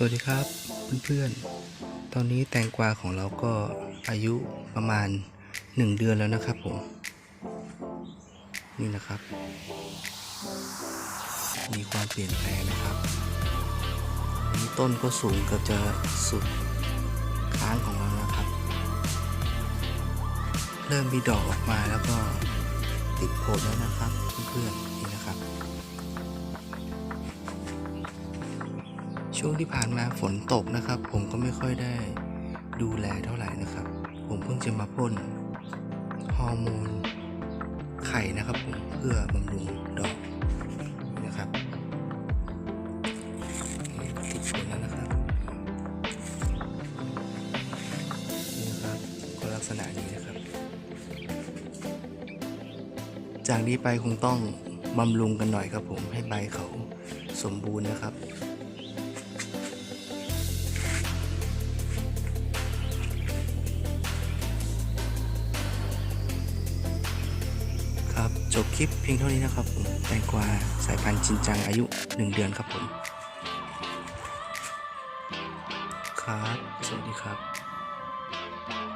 สวัสดีครับเพื่อนๆ ตอนนี้แตงกวาของเราก็อายุประมาณ 1 เดือนแล้วนะครับผมนี่นะครับ มีความเปลี่ยนแปลงนะครับต้นก็สูงเกือบจะสุดค้างของเราแล้วครับ เริ่มมีดอกออกมาแล้วก็ติดโคนแล้วนะครับเพื่อนๆนี่นะครับ ช่วงที่ผ่านมาฝนตกนะครับ ผมก็ไม่ค่อยได้ดูแลเท่าไหร่นะครับ ผมเพิ่งจะมาพ่นฮอร์โมนไข่นะครับผมเพื่อบำรุงดอกนะครับติดผลแล้วนะครับนี่นะครับก็ลักษณะนี้นะครับ จากนี้ไปคงต้องบำรุงกันหน่อยครับผมให้ใบเขาสมบูรณ์นะครับ ครับ จบคลิปเพียงเท่านี้นะครับผมแตงกวาสายพันธุ์จินจังอายุ 1 เดือนครับผม ครับ สวัสดีครับ